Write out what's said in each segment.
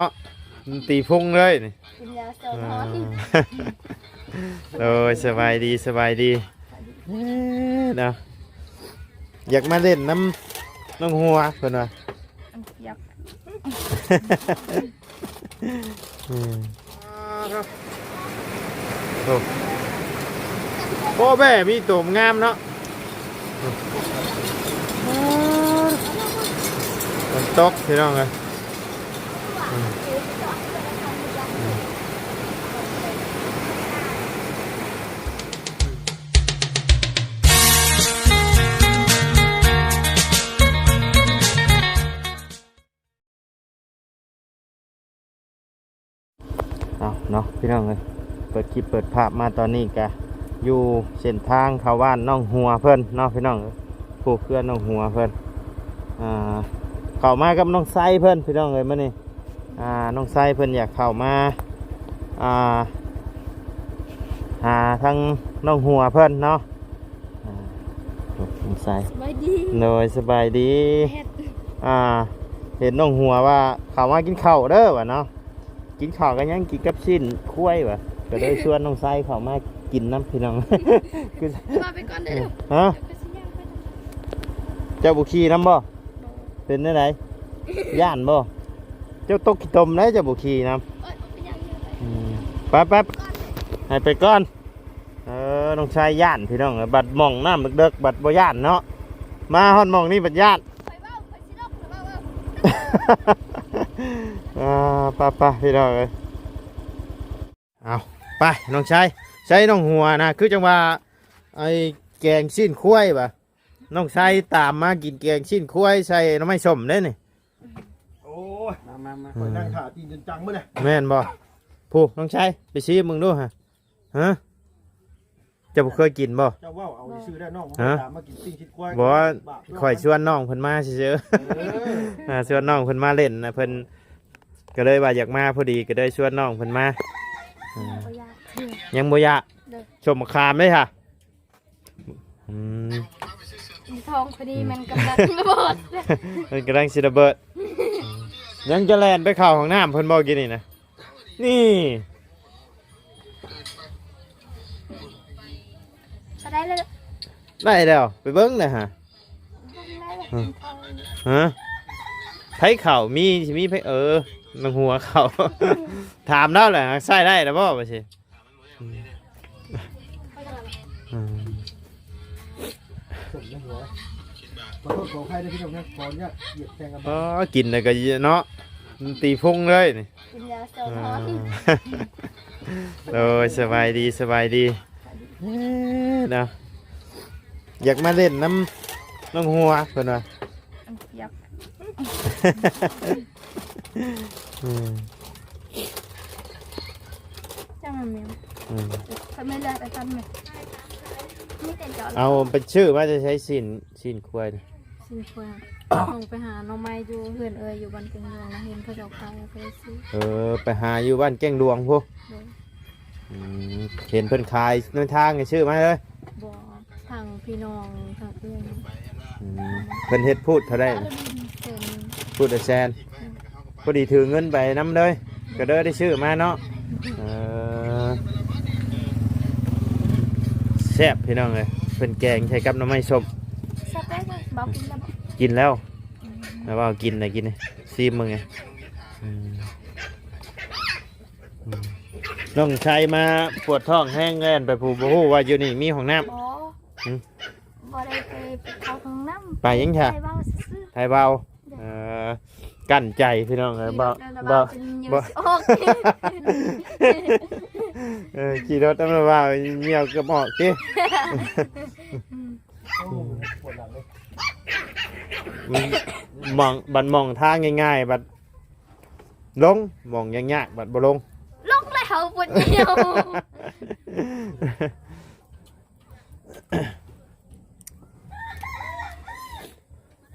เนาะตีพุงเลยนี่กินยาโซนฮอนโอ้ยสบายดีสบายดีเอ้อเนาะอยากมาเล่นน้ำน้องหัวเพิ่นว่าอยากอืมโอ้โอ้แม่มีตัวงามเนาะมันตกพี่น้องเลย เอาเนาะพี่น้องเลยเปิดคลิปเปิดภาพมาตอนนี้กะอยู่เส้นทางเขาบ้านน้องหัวเพิ่นเนาะพี่น้องเอ้ยผู้เพื่อนน้องหัวเพิ่นอ่าเข้ามากับน้องไซเพิ่นพี่น้องเลยมื่อนี้ อ่าน้องไซเพิ่นอยากเข้ามาอ่าหาทั้งน้องหัวเพิ่นเนาะอ่าน้องไซสบายดีโดยสบายดีเฮ็ดอ่าเห็นน้องหัวว่าเขามากินข้าวเด้อวะเนาะกินข้าวกันยังกินกับชิ้นคุ้ยวะก็เลยชวนน้องไซเขามากินน้ำพี่น้อง คือมาไปก่อนเด้อฮะเดี๋ยวก็สิย่างไปเจ้าบุคีน้ำบ่เป็นได้ไหนย่านบ่ เจ้าตกขี้ตมได้เจ้าบุคีนะปำอืมแป๊บแป๊บให้ไปก่อนเออน้องชายย่านพี่น้องบัดมองน้ำเด็กๆบัดบ่ย่านเนาะมาฮอดหมองนี่บัดย่านไปเว้าไปสิลอกไปเว้าบ้าอ่าไป้าป้าพี่น้องเอ้ยเอาไปน้องชายใช้น้องหัวนะคือจังว่าไอ้แกงชิ้นคุ้ยปะน้องชายตามมากินแกงชิ้นคุ้ยใส่น้ำไม่สมได้นี่ ยมามามาคอยนั่งขาตีนจนจังเมื่อไหร่แม่นบ่ผู้น้องชายไปชี้มึงดูฮะฮะเจะบ่เคยกินบ่ เจ้าว่าวเอาชื่อได้น้องฮะตามมากินปิ้งชิดกล้วยบ่ว่าบาปข่อยชวนน้องเพิ่นมาเฉยเออๆอ่าชวนน้องเพิ่นมาเล่นนะเพิ่นก็เลยว่าอยากมาพอดีก็เลยชวนน้องเพิ่นมาอ่าเอายาเถื่อ ยังบ่อยากเด้อ ชมมะขามเลยค่ะอืมอีทองพอดีมันกำลังระเบิด มันกำลังสิระเบิด ยังจะแลนไปเข้าของน้ำเพิ่นบอกกินนี่นะนี่ก็ได้เลยได้แล้วไปเบิ้งเลยฮะได้เลยอืมฮะไผเข่ามีสิมีไผเออนังหัวเข่าถามแล้วแหละใส่ได้แล้วบ่บ่สิอืมสมในหัว ขอโทษขออภัยด้วยพี่น้องนะขออนุญาตเหยียบแทงกันอ๋อกินแล้วก็เนาะมันตีพุ่งเลยนี่กินยาโซนอ่ฮอนาโอ้ยสบายดีสบายดีเอ้อเนาะอยากมาเล่นน้ำน้องหัวเพิ่นว่าอยากอืมจังมันแมวอืมทำไมได้ไปทำไมนี่ แต่จอดเอาเป็นชื่อว่าจะใช้สินสินควายนี่สินควายลงไปหาหน้องไม้อยู่เฮือนเอยอยู่บ้านเกิงเมืองนะเห็นเขาเจะขายแล้วก็เลยซื้อเออไปหาอยู่บ้านแก้งดวงพวกเลยอืมเห็นเพิ่นขายในทางไงชื่อมาเลยบอกทางพี่น้องทางเพื่อนอืมเพิ่นเฮ็ดพูดเท่าได้เซ็นพูดแต่แซนพอดีถือเงินไปน้ำเลย ก็เด้อได้ชื่อมาเนาะเออ แซ่บพี่น้องเลยเพิ่นแกงใช้กับน้ำไม้ส้มสักได้เลยบอกกินแล้วบอกกินแล้วแล้วว่ากินอะไรกินเลยซีมมึงไงอืมอืมน้องชายมาปวดท้องแห้งแล่นไปผูบ่ฮู้ว่าอยู่นี่มีห้องน้ บอหืมบอได้ไปเข้าห้องน้ำไปยังำค่ะ ไปเว้าซื่อไทยเบาเอ่อกั้นใจพี่น้องๆเอ้ยขี่เบารถแล้วเบาจนเหนียวบ่ สิออก เออขี่รถตำรวจว่าเหี่ยวเกับออกสิโอ้ปวดหลังเลยมันมองบัดมองทางง่ายๆ บัดลงมองยากๆบัดบ่ลง ลงแล้วปวดเหนียว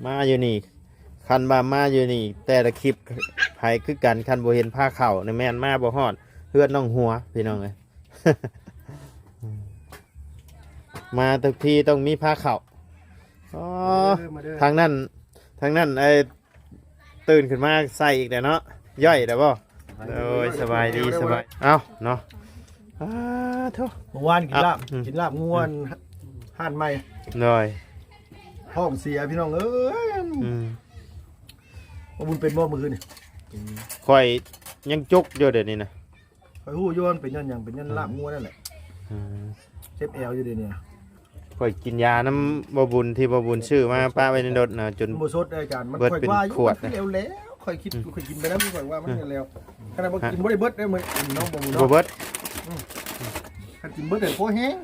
มาอยู่นี่คันบามาอยู่นี่ แต่ละคลิปไผคือกันคันบ่เห็นผ้าเข่าในแม่นมาบ่ฮอดเพื่อนน้องหัวพี่น้องเอ้ย มาทุกทีต้องมีผ้าเข่าอ๋อเด้อมาเด้อ ทางนั้นทางนั้นไอ้ตื่นขึ้นมาใส่อีกแต่เนาะย่อยได้บ่โอ้ยสบายดีสบายเอ้าเนาะอ้าโทษ เมื่อวานกินลาบอะอืม กินลาบง่วนห่านใหม่หน่อยท้องเสียพี่น้องเอ้ยอืมว่าบุญเป็นบ่มื้อคืนนี่ข่อยยังจุกอยู่เดี๋ยวนี้นะ ข่อยฮู้อยู่ว่ามันเป็นยันหยังเป็นยันลาบง่วนนั่นแหละอืมเจ็บแอวอยู่เดี๋ยวนี้ข่อยกินยาน้ำบบุญที่บบุญชื่อมาป้าไว้ในรถนะจนมันบ่สดได้อาจารย์มันเบิดข่อยเป็นว่าอยู่ขวด มันเร็วแล้วข่อยคิดข่อยกินไปแล้วมันข่อยว่ามันเร็วขนาดบ่กินบ่ได้เบิดได้เหมือนน้องบ่หมูบเนาะเบิดคันกินเบิดได้พอแห้ง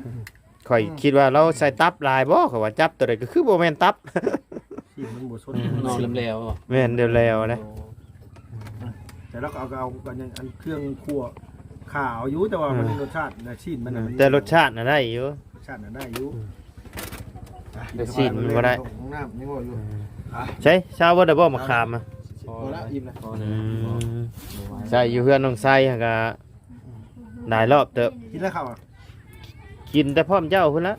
ข่อยคิดว่าเราใส่ตับลายบ่เขาว่าจับตัวใดก็คือบ่แม่นตับที่มันบ่สดนอนลำแล้วแม่นเดียวแล้วนะแต่เราก็เอาเอากันยังอันเครื่องคั่ว ขาวอยู่แต่ว่ามันรสชาติน่ะชีนมันน่ะมันแต่รสชาติน่ะได้อยู่ รสชาติน่ะได้อยู่แต่ชีนมันบ่ได้ ของน้ำยังบ่อยู่ใช่ชาวบ่ได้บ่มาขามอะพอแล้วอิ่มแล้วพออืนะมใช่อยู่เฮือนน้องไส้หั่นก็หลายรอบเติบกินแล้วข้าวอะกินแต่พร้อมเจ้าพุ่นละ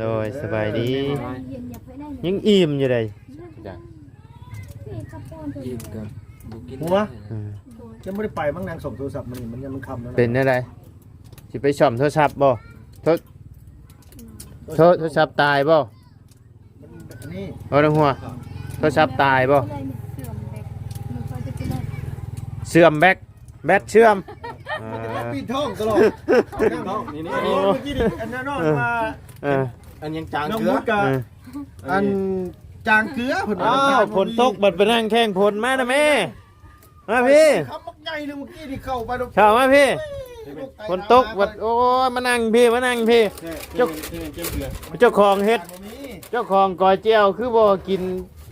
โดยสบายดีโดยสบายดีเย็นอย่าไปได้ยังอิ่มอยู่เลยพี่กระป้อนตัวอิ่มกับบุกินอืม ยังไม่ได้ไปมั้งนางส่งโทรศัพท์มันนี่มันยังมันคำแล้วะเป็นอะไรสิไปซ่อมโทรศัพท์บ่โทรโทรโทรศัพท์ตายบ่มันอันนี้เอาดังหัวโทรศัพท์ตายบ่เสื่อมเด็กมันก็จะกินได้เสื่อมแบตแบตเชื่อมอ่าปีนท้องตลอดนี่นี่อันนี้เมื่อกี้นี่อันนั้นนอกมาเอออันยังจางน้องเกลืมุอกกับเอออันจางเกลือเพิ่นอ้าวฝนตกบัดไปนั่งแข้งฝนมานะแม่ มาพี่คำมักใหญ่เลยเมื่อกี้นี่เข้าไปแล้วเข้ามาพี่ฝนตกบัดโอ้ยมานั่งพี่มานั่งพี่เจ้าเจ้าเกลือเจ้าของเฮ็ด เจ้าของกอยเจียวคือบ่กิน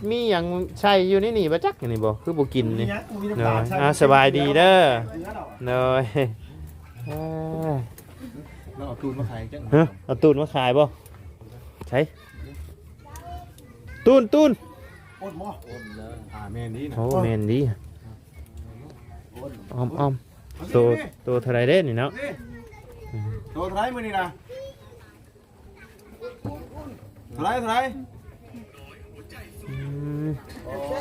มีหยังใช่อยู่ในนี่บ่จักนี่บ่คือบ่กินนี่เนอะอะสบายดีเด้อเนยเอ้ยเราเอาตูนมาขายจังฮะเอาตูนมาขายบ่ใช่ตูนตูนอดหม้ออ่าแม่นี่นะโอ้แม่นดี อ้อมอ้อมตัวตัวเท่าไรเด้นี่เนาะตัวเท่าไรมือนี่นะเท่าไรเท่าไรอืม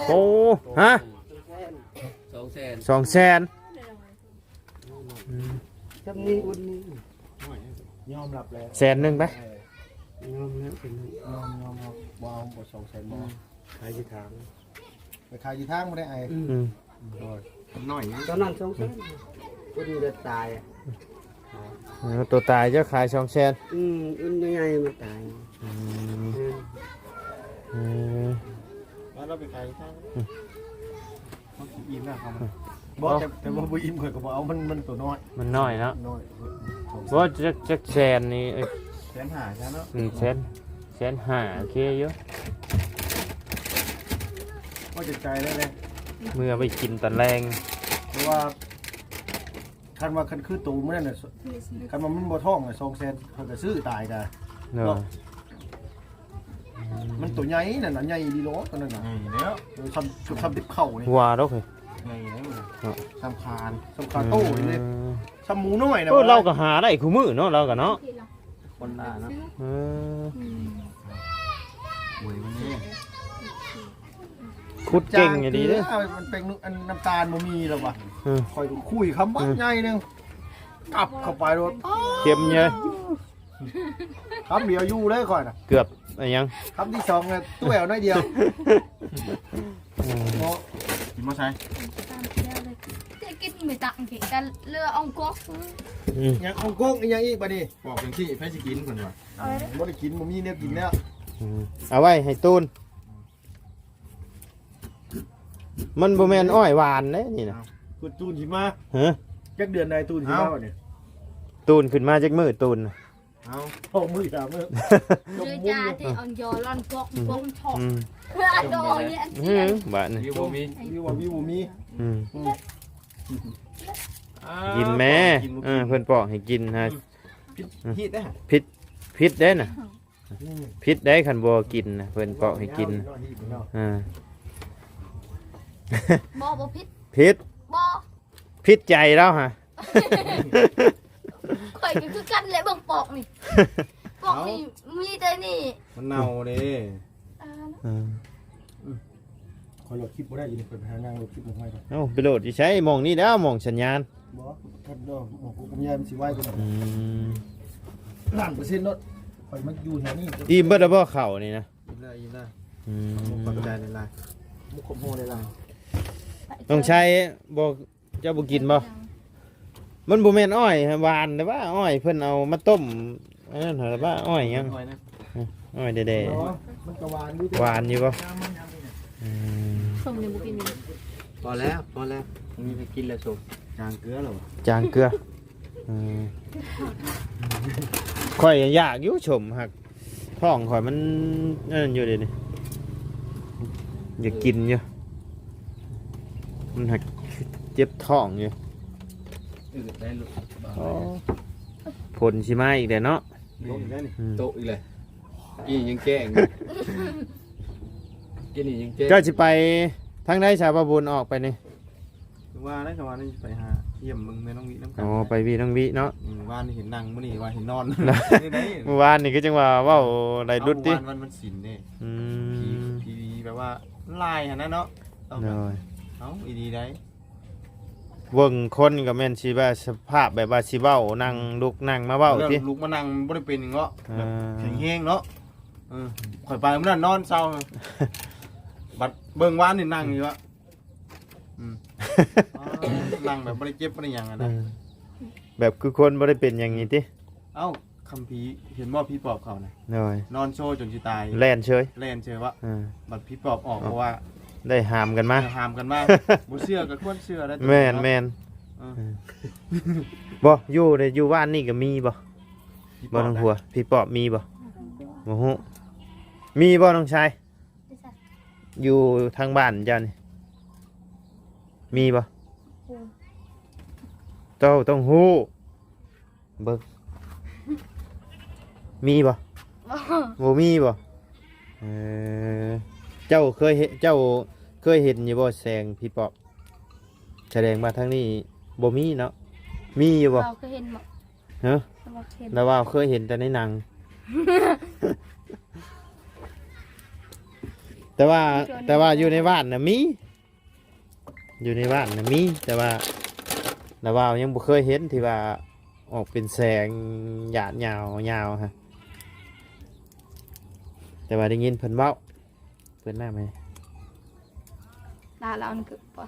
โอ้ฮะสองแสนสองแสนจำนี้อุ่นนี้ยอมรับแล้วแสนหนึ่งไปยอมแล้วเป็นยอมยอมครับวาวบ่สองแสนบ่ขายที่ทางไปขายอยู่ทางบ่ได้ไอ้อืม หน่อยตอนนั้นสงสารพอดีจะตายอะเอาตัวตายเจ้าขายสองแสนอืมอุ่นยังไงมันตายอืมอืมอืมแล้วเราไปขายที่ทางเขาอิ่มแล้วเขาบ่แต่แต่ว่าบ่อิ่มข่อยก็บ่เอามันมันตัวน้อยมันน้อยเนาะน้อยว่าจักจักแสนนี่เอ้ยแสนหาใช่เนาะหนึ่งแสนแสนห้าโอเคอยู่ว่าจะใจได้เลย เมื่อไปกินตอนแรงเพราะว่าคันว่าคันคือตูมันนั่นน่ะคันว่ามันบ่ท้องน่ะ2แสนเพิ่นก็ซื้อตายกะเนาะมันตัวใหญ่นั่นน่ะใหญ่ดีโลตัวนั้นน่ะนี่แล้วเออทำทำดิบเข่านี่หัวดอกเลยไงแล้วสำคาญสำคัญโต้เลยทำหมูน้อยนะโอ้เราก็หาได้คู่มือเนาะเราก็เนาะคนละเนาะเออหวยมันนี่ ขุดเก่งอย่างดีเด้อจางกลืมันเป็นอันน้ำตาลบ่มีแล้วว่ะเออคอยก็คุยคำว่าใหญ่หนึงกลับเข้าไปโดนเค็มเยอะคำเดียวอยู่เลยค่อยน่ะเกือบอะไรยังคำที่สองน่ะตัวแอวน้อยเดียวอืมเนาะกินมาใช้ตามเที่ยวเลยจะกินไม่ตังกี่กันเรือองก๊อกอืมยังเอาโก้งอีกยังอีกบัดนี้บอกอย่างที่แพ้จะกินคนว่าเอาเลยบ่ได้กินบ่มีเนี่ยกินแล้ว อืมเอาไว้ให้ตูน มันบ่แม่นอ้อยหวานเด้นี่นะคุณตูนสิมาฮะจักเดือนใดตูนสิมาบัดนี้ตูนขึ้นมาจากมือตูนน่ะเอาพ่อมือสามมือเรือจ่าที่ออนยอลอนก๊อกก๊อกชอบอืมเพื่อโดนเนี่ยอืมบาดนี่วิวบ่มีวิวว่าวิวบ่มีอืมกินแม่เออเพิ่นปอกให้กินฮะฮิตได้พิษได้น่ะพิษได้คันบ่กินน่ะเพิ่นปอกให้กินน่ะอ่า บอบอพิษพิษบอพิษใจแล้วฮะ ข่อยก็คือกันเลยเบิ่งปอกนี่ปอกนี่มีแต่นี่มันเน่าเด้อ่าอืมคอยอยโหลดคลิปบ่ได้อยู่นี่เปิดไปหานางโหลดคลิปบ่ให้ครับเอ้าไปโหลดที่ใช้หมองนี้แล้วหมองสัญญาณบ่ท่านเนาะหมอกูกับยายมันสิไหวกูหน่อยอืมล้านเปอร์เซ็นต์เนาะข่อยมันอยู่แถวนี้อิ่มเบิดแล้วบ่เข่านี่นะ ยิ้มได้ยิ้มได้อืขอบมใจในไลน์มุกขมโหในไลน์ ต้องใช้บ่เจ้าบ่กินบ่มันบ่แม่นอ้อยหวานแต่ว่าอ้อยเพิ่นเอามาต้มอันนั้นเหรอว่าอ้อยหยังหน่อยนะอ้อยแด่เนาะมันก็หวานอยู่ๆหวานอยู่บ่อืมส้มในบุกินนี่พอแล้วพอแล้วมีไปกินแล้วสุกจางเกลือเหรอจางเกลืออืมข่อยอยากอยู่ชมหักท้องข่อยมันนั่นอยู่เดี๋ยวนี้อยากกินอยู่ มันหักเจ็บท้องอยู่อืดได้ลูกอ๋อผลสิมาอีกเด้อเนาะโตอีกแล้วนี่อืมโตอีกเลยกินยังแกล้งกินนี่ยังแกล้งเจ้าสิไปทางใดชาวบาบุญออกไปนี่ว่าได้คำว่านี่ไปหาเยี่ยมมึงแม่น้องวิน้ำกัอ๋อไปวีน้องวิเนาะ อืมว่านี่เห็นนั่งมื้อนี้ว่าเห็นนอนนี่ได้เมื่อวานนี่ก็จังว่าเว้าได้รุดติเอาวันวันมันสินเด้อืผีมผีแบบว่าลายหั่นนะเนาะเอาโดย เอาอีดีได้เบิ่งคนก็แม่นสิว่าสภาพแบบว่าสิเว้านั่งลุกนั่งมาเว้าติลูกมานั่งบ่ได้เป็นเงาะแบบอ่าแข็งแห้งเนาะเออข่อยไปมื้อนั้นนอนเศร้าบัดเบิ่งว่านนี่นั่งอยู่วะอืมอ๋อนั่งแบบบ่ได้เจ็บบ่ได้หยังอะอืนะมแบบคือคนบ่ได้เป็นอย่างนี้ติเอ้าคัมภีร์เห็นว่าพี่ปอบเขาน่ะโดยนอนโชว์จนสิตายแล่นเฉยแล่นเชื่อว่า อ่า บัดพี่ปอบออกเพราะว่า ได้หามกันมา หามกันมากบ่เชื่อก็ควรเชื่อได้แม่นแม่นเออบ่อยู่ในอยู่บ้านนี่ก็มีบ่พี่ปบ่อบน้องหัว พี่ปอบมีบ่บ่ฮู้มีบ่น้องชาย อยู่ทางบ้านเจ้านี่มีบ่เจ้าต้องฮู้เบิ่งมีบ่บ่มีบ่เออเจ้าเคยเห็นเจ้า เคยเห็นอยู่บ่แสงพี่ปอบแสดงว่าทางนี้บ่มีเนาะมีอยู่บ่เราเคยเห็นบ่ฮะเราเคยเห็นแล้วว่าเคยเห็นแต่ในหนัง แต่ว่าแต่ว่าอยู่ในบ้านนะมี อยู่ในบ้านนะมี แต่ว่าแต่ว่ายังบ่เคยเห็นที่ว่าออกเป็นแสงหยาดยาวยาวฮะแต่ว่าได้ยินเพิ่นเว้าเพิ่นหน้าไหมตาเรามันคือบ่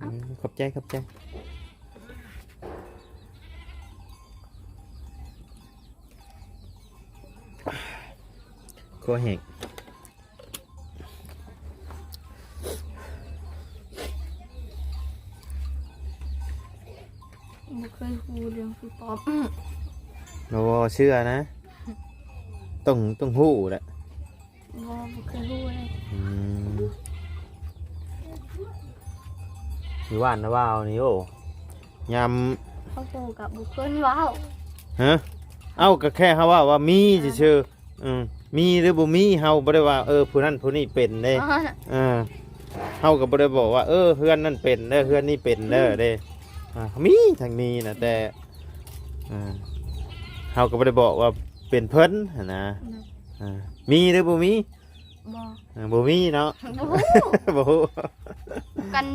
อืมขอบใจขอบใจคอแห้งบ่เคยฮู้เรื่องพี่ป๊อปเราเชื่อนะ ต้องต้องหู้แหละ บ่บ่เคยฮู้เลยอืมอยู่บ้านนะว่าวนี่โอ้ยเขาโตกับบุคคลว้าวำฮะเอ้าก็แค่เขาว่าว่ามีชื่อๆอืมมีหรือบ่มีเฮาบ่ได้ว่าเออผู้นั้นผู้นี้เป็นเด้อ๋อน่ะเออเฮาก็บ่ได้บอกว่าเออเพื่อนนั่นเป็นเด้อเพื่อนนี่เป็นเด้อเด้อ่ามีทางนี้นะแต่อ่าเฮาก็บ่ได้บอกว่าเป็นเพิ่นหั้นนะอ่า มีหรือบ่มีบ่อ่าบ่มีเนาะ บ่ฮู้ บ่ฮู้กัน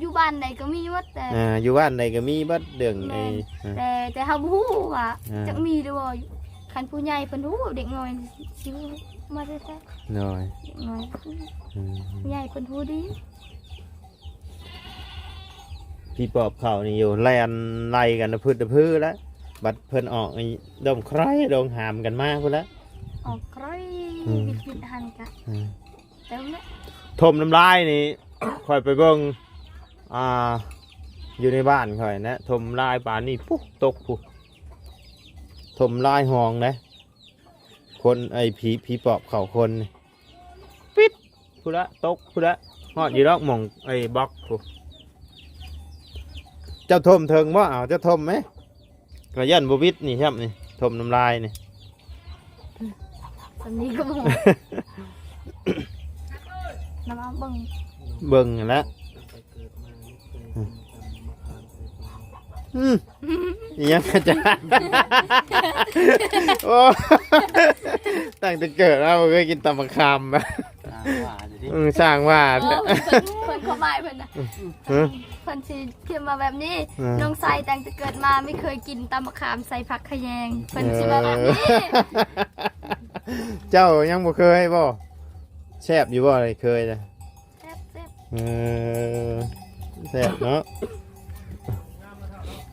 อยู่บ้านใดก็มีหมดแต่ อ่าอยู่บ้านใดก็มีเบัดเรื่องไอ้อ่า แต่แต่เฮาบ่ฮู้ว่าอ่า จะมีหรือบ่คันผู้ใหญ่เพิ่นฮู้เด็กน้อยสิฮู้มาได้แต่น้อยเด็กน้อยอืมผู้ใหญ่เพิ่นฮู้ดีพี่ปอบเขานี่อยู่แล่นไล่กันนะพืชตะพืชแล้วบัดเพิ่นออกไอ้ดมใครดงหามกันมาพุ่นละ ออกไกรอืมบิดบิดหันกะอืมแต่ว่าทมน้ำลายนี่คอยไปเบิ่งอ่า อยู่ในบ้านคอยนะทมลายป่านนี่ปุ๊บตกปุ๊บทมลายห้องนะ คนไอ้ผีผีปอบเข่าคนปิดพุ่นละตกพุ่นละฮอดยู่ดอกหมองไอ้บล็อกปุ๊บเจ้าทมเถิงบ่เอาเจ้าทมไหมกระยันบวิดนี่ครับนี่ทมน้ำลายนี่ สำนี้ก็บ่น้ำเอาเบิ่งเบิ่งนั่นแหล้วไปเกิดมาไม่เคยทำมาผ่านไปอืมอิหยังอาจารย์โอ้ตั้งแต่เกิดเราเคยกินตำบักคำมาอ่าว่าเดี๋ยวดิอืมสร้างว่า เอเถออะเพิ่นเพิ่นเข้ามาเพิ่นน่ะฮะเพิ่นสิเขียนมาแบบนี้อืมน้องใส่ตั้งแต่เกิดมาไม่เคยกินตำมะขามใส่ผักขะแยงเพิ่นสิมาแบบนี้ เจ้ายังบ่เคยบ่แซ่บอยู่บ่เลยเคยนะแซ่บแซ่บเออแซ่บเนาะ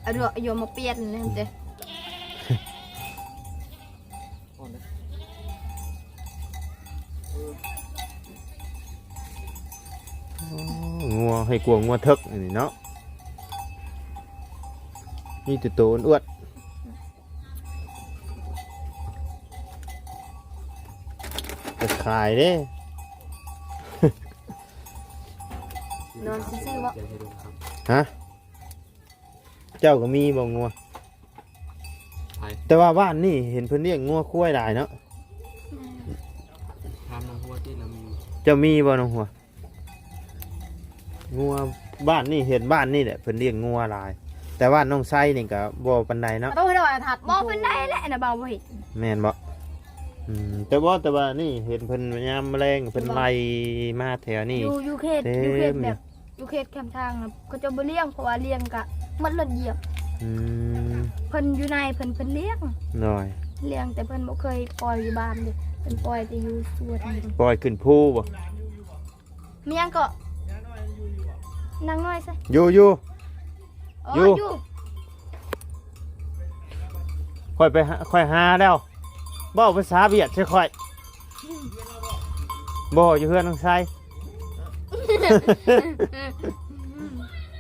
เอาดอกโยมมาเปลี่ยนเลยเจ้งัวให้กลัวงัวทึกอันนี้เนาะนี่ตัวโตอ้วนๆายเด้ นอนซื่อๆบ่เดี๋ยวให้ดูครับฮะ เจ้าก็มีบ่งัว ไปแต่ว่าบ้านนี่เห็นเพิ่นเลี้ยงงัวคุ้ยหลายเนาะ ทำน้ำหัวที่เรามีเจ้ามีบ่น้องหัว งัวบ้านนี่เห็นบ้านนี่แหละเพิ่นเลี้ยงงัวหลาย แต่ว่าน้องไส้นี่ก็บ่ปานใดเนาะ ต้องให้เราถัดบ่เพิ่นได้แหละน่ะบ่าวบ่เห็นแม่นบ่ อืมแต่ว่าแต่ว่านี่เห็นเพิ่นยามแมลงเพิ่นไล่มาแถวนี้อยู่อยู่เขตเต็มอยู่เขตแบบอยู่เขตแคมป์ทางน่ะก็จะบ่เลี้ยงเพราะว่าเลี้ยงกะมันรถเหยียบอืมเพิ่นอยู่ในเพิ่นเพิ่นเลี้ยงหน่อยเลี้ยงแต่เพิ่นบ่เคยปล่อยอยู่บ้านเด้เพิ่นปล่อยแต่อยู่สวนนี่ปล่อยขึ้นภูบ่มีหยังก็นั่งน้อยซะอยู่อยู่อ๋ออยู่อยู่ค่อยไปหาค่อยหาแล้ว บ่ภาษาเวียดใช่ค่อยบ่อยู่เฮือนน้องไส้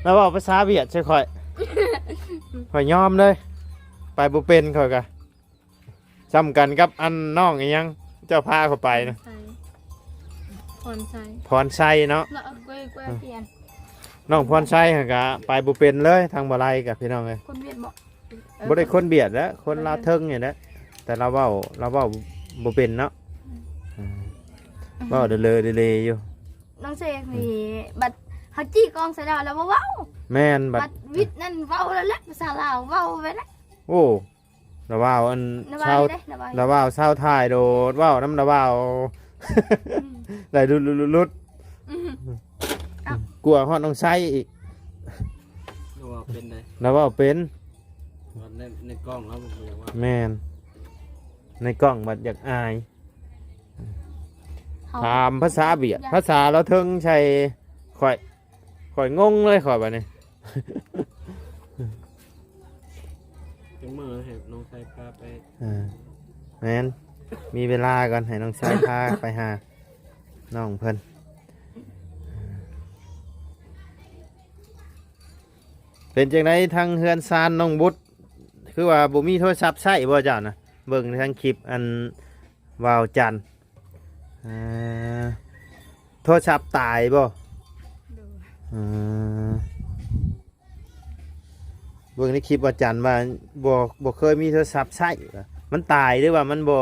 แล้วบอกภาษาเวียดใช่ค่อยค่อยยอมเลย ไปบ่เป็นค่อยกะจำกันกับอันน้องอีหยัง เจ้าพาเขาไปนะใส่ผ่อนใส่พรชัยเนาะเนาะกล้วยกล้วยเปลี่ยนน้องพรชัยหั่นกะไปบ่เป็นเลยทางบ่ไลกับพี่น้องเลยคนเวียดบ่บ่ได้คนเบียดแล้วคนลาวเทิงนี่แหละ แต่เราเว้าเราเว้าบ่เป็นเนาะอืมเว้าเดเลยเดเลยอยู่ น้องเสกนี่บัดเฮาจี้กองใส่แล้วแล้วบ่เว้าแม่นบัด บัดวิทย์นั่นเว้าแล้วแหละภาษาลาวเว้าไปแล้วโอ้เราเว้าอันนบาชาวยได้นบายเราเว้าชาวไทยโดดเว้าน้ำเราเว้าได้ลุดลุดลุดลุดกลัวฮอดน้องไส้อีกดูว่าเป็นไงเราเว้าเป็น วันในในกล้องแล้วผมอยากว่าแม่น ในกล้องบัดอยากอายเฮาถามภาษาเบียดภาษาเราเทิงใช่ข่อยข่อยงงเลยข่อยบัดนี้ จังมือให้น้องชายพาไปอ่าแม่นมีเวลาก่อนให้น้องชายพาไปหาน้องเพิ่นเป็นจังไดทางเฮือนซานน้องบุตรคือว่าบ่มีโทรศัพท์ใช้บ่เจ้านะ เบิ่งทางคลิปอันวาวจันทร์อ่าโทรศัพท์ตายบ่อ่าเบิ่งในคลิปว่าจันทร์ว่าบ่บ่เคยมีโทรศัพท์ใช้ว่ะมันตายหรือว่ามันบ่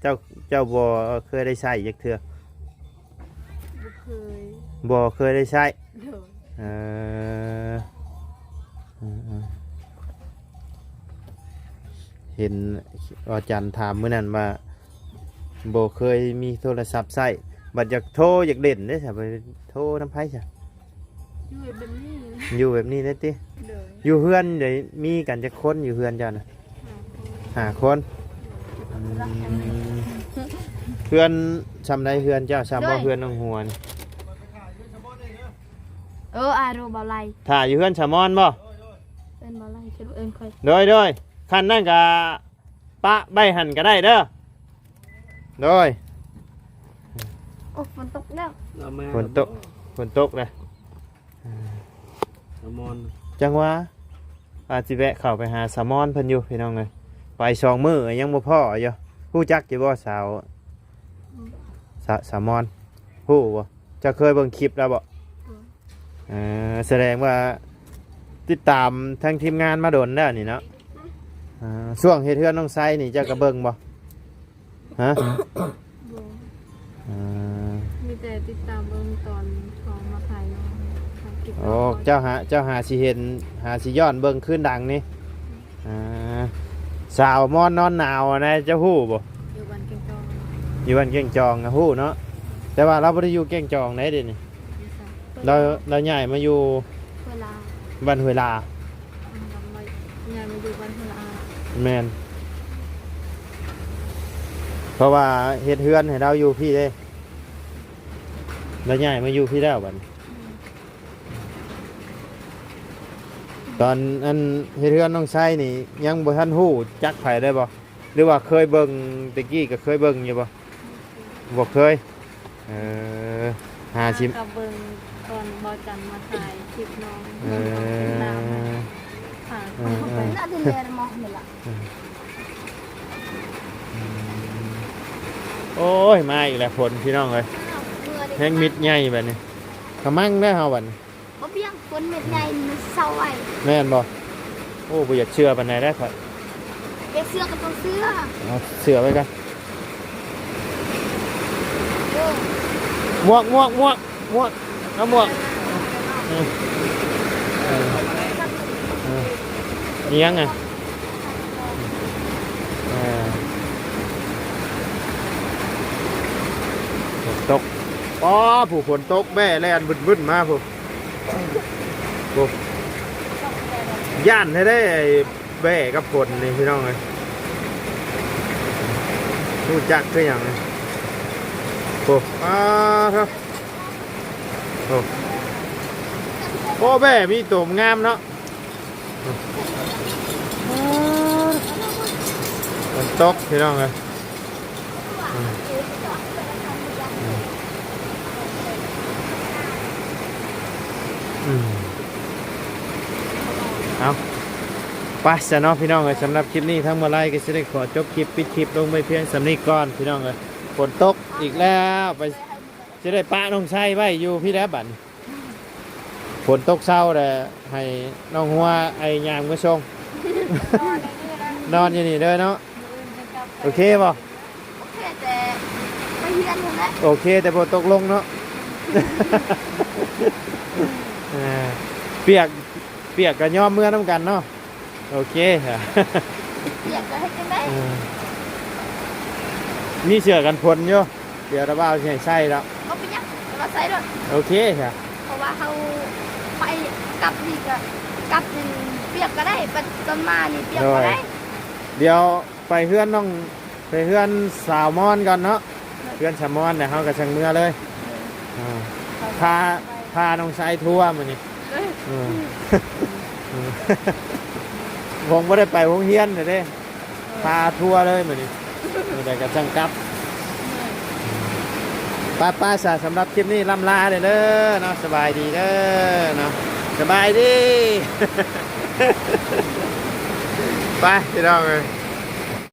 เจ้าเจ้าบ่เคยได้ใช้จักเทื่อบ่เคยบ่เคยได้ใช้เด้อเอออืมๆ เห็นอาจารย์ถามเมื่อนั้นว่าโบเคยมีโทรศัพท์ใช้บัดอยากโทรอยากเด่นได้ใช่ไปโทรน้ำไผ่ใช่อยู่แบบนี้นะอยู่แบบนี้ได้ติเด้ออยู่เฮือนเดี๋ยวมีกันจะคนอยู่เฮือนเจ้านะหาคนอืมเฮือนชำได้เฮือนเจ้าชำว่าเฮือนน้องหัวนี่เอออาโรบ่ไลถ้าอยู่เฮือนชามอนบ่เป็นบ่ไลคิดว่าเอิ้นค่อยโดยโดย คันนั่นกะปะใบหันก็ได้เด้อโดยโอ้ฝนตกแล้วเราแม่ฝนตกฝนตกเลยสมอนจังหวะอาจสิแวะเข้าไปหาสามอนเพิ่นอยู่พี่น้องเลยไปสองมือยังบ่พ่ออยู่ฮู้จักอยู่บ่สาวสาสามอนฮู้บ่จะเคยเบิ่งคลิปแล้วบ่เออแสดงว่าติดตามทั้งทีมงานมาโดนแล้วนี่เนาะ อ่าช่วงเฮ็ดเฮือนน้องไซนี่เจ้าก็เบิ่งบ่ฮะบ่อ่ามีแต่ติดตามเบิ่งตอนของมาถ่ายเนาะถ่ายคลิปโอ้เจ้าหาเจ้าหาสิเห็นหาสิย้อนเบิ่งขึ้นดังนี่อ่าสาวมอนนอนหนาวอะนะเจ้าฮู้บ่อยู่บ้านเก่งจองอยู่บ้านเก่งจองนะฮู้เนาะแต่ว่าเราบ่ได้อยู่เก่งจองไหนเด้นี่นี่ซะเราเราย้ายมาอยู่เวลา บ้านห้วยลา แม่นเพราะว่าเฮ็ดเฮือนให้เราอยู่พี่เด้เราย้ายมาอยู่พี่แล้วบัดนี้ตอนอันเฮ็ดเฮือนน้องชายนี่ ยังบ่ทันฮู้จักไผได้บ่หรือว่าเคยเบิ่งตะกี้ก็เคยเบิ่งอยู่บ่บ่เคยเออหาชิมกับเบิ่งตอนบ่จันมาถ่ายคลิปน้องเอติดตามนะอ ค่ะเออเออน่าจะเรียนมอนี่ล่ะโอ้ยมาอีกแล้วผลพี่น้องเอ้ยเมื่อแห้งมิดใหญ่แบบนี้กระมังได้อเฮาบัดนี้บ่เพียงคนเม็ดใหญ่มันเศร้าไว้แม่นบ่โอ้บ่อยากเชื่อปานใดได้อครับเด็กเสื้อก็ต้องเสื้อเอาเสือไว้กันเออหมวกหมวกหมวกหมวกเอาหมวกเออเออเออ นี่ยังไงเออฝนตกอ๋อผู้ฝนตกแม่แล่นบึ้นๆมาผู้ผู้ย่านให้ได้แบ่กับฝนนี่พี่น้องเลยรู้จักคืออย่างนี้โอ้อาครับโอ้โอ้แม่มีตัวงามเนาะ มันตกพี่น้องเลยอืมเอาไปสะเนาะพี่น้องเลยสำหรับคลิปนี้ทั้งมาไล่ก็จะได้ขอจบคลิปปิดคลิปลงไปเพียงสำนีก่อนพี่น้องเลยฝนตกอีกแล้วไปจะได้ปะน้องชัยไว้อยู่พี่แล้วบันฝนตกเศร้าแต่ให้น้องหัวไอ้ยามก็ชงนอนอยู่นี่เด้อเนาะ โอเคป่ะโอเคแต่ไปเรียนนั่นแหละโอเค แต่พอตกลงเนาะเออเปียกเปียกกับย่อมเมื่อน้ำกันเนาะโอเคค่ะเรียนก็ให้จังได้เออมีเสือกันพลอยู่เดี๋ยวเราเอาใส่ใส่แล้วบ่เป็นหยังเราใส่รถโอเคค่ะเพราะว่าเขาไปกลับนี่ก็กลับนี่เปียกก็ได้ปัดต้นมานี่เปียกก็ได้ เดี๋ยว ไปเพื่อนน้องไปเพื่อนสาวมอนก่อนเนาะเพื่อนสาวมอนเดี๋ยวเขากับช่างเมื่อเลยอ่าพาพาน้องชายทัวร์มานี่อืมอืมผมไม่ได้ไปวงเฮียนเลยเด้พาทัวร์เลยมานี่แต่กับช่างกลับป้าป้าสาสำหรับคลิปนี้ล่ำลาเลยเด้อเนาะสบายดีเด้อเนาะสบายดี ไปพี่น้องเลย